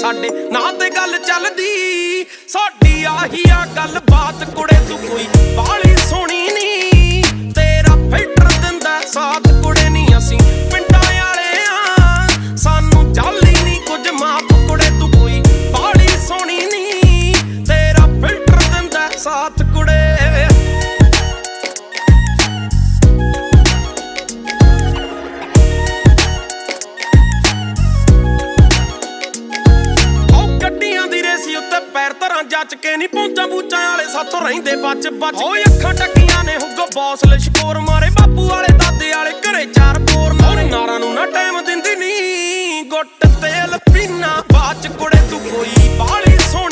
ਸਾਡੇ ਨਾਂ ਤੇ ਗੱਲ ਚੱਲਦੀ। ਸਾਡੀ ਆਹੀ ਆ ਗੱਲ ਬਾਤ ਕੁੜੇ ਤੂੰ ਕੋਈ ਬਾਲੀ ਸੋਹਣੀ ਨਹੀਂ ਤੇਰਾ ਫਿਲਟਰ ਦਿੰਦਾ ਸਾਥ ਕੁੜੇ ਨਹੀਂ ਅਸੀਂ, ਪਿੰਡਾਂ ਵਾਲੇ ਆ ਸਾਨੂੰ ਚਾਲੀ ਨਹੀਂ ਕੁਝ ਮਾਪ ਕੁੜੇ ਤੂੰ ਕੋਈ ਬਾਲੀ ਸੋਹਣੀ ਨਹੀਂ ਤੇਰਾ ਫਿਲਟਰ ਦਿੰਦਾ ਸਾਥ ਨਾਂ ਜੱਜ ਕੇ ਨਹੀਂ ਪਹੁੰਚਾ, ਬੂਚਾਂ ਵਾਲੇ ਸਾਥੋਂ ਰਹਿੰਦੇ ਬੱਚ ਬੱਚ ਓਏ ਅੱਖਾਂ ਟੱਕੀਆਂ ਨੇ ਹੁੱਗੋ ਬੌਸ ਲਸ਼ਕੋਰ ਮਾਰੇ, ਬਾਪੂ ਵਾਲੇ, ਦਾਦੇ ਵਾਲੇ, ਘਰੇ ਚਾਰ ਪੋਰ ਮਾਰੇ। ਨਾਰਾਂ ਨੂੰ ਨਾ ਟਾਈਮ ਦਿੰਦੀ ਨਹੀਂ ਗੁੱਟ ਤੇਲ ਪੀਨਾ ਬਾਚ ਕੁੜੇ ਤੂੰ ਕੋਈ ਬਾਲੀ ਸੋਹਣੀ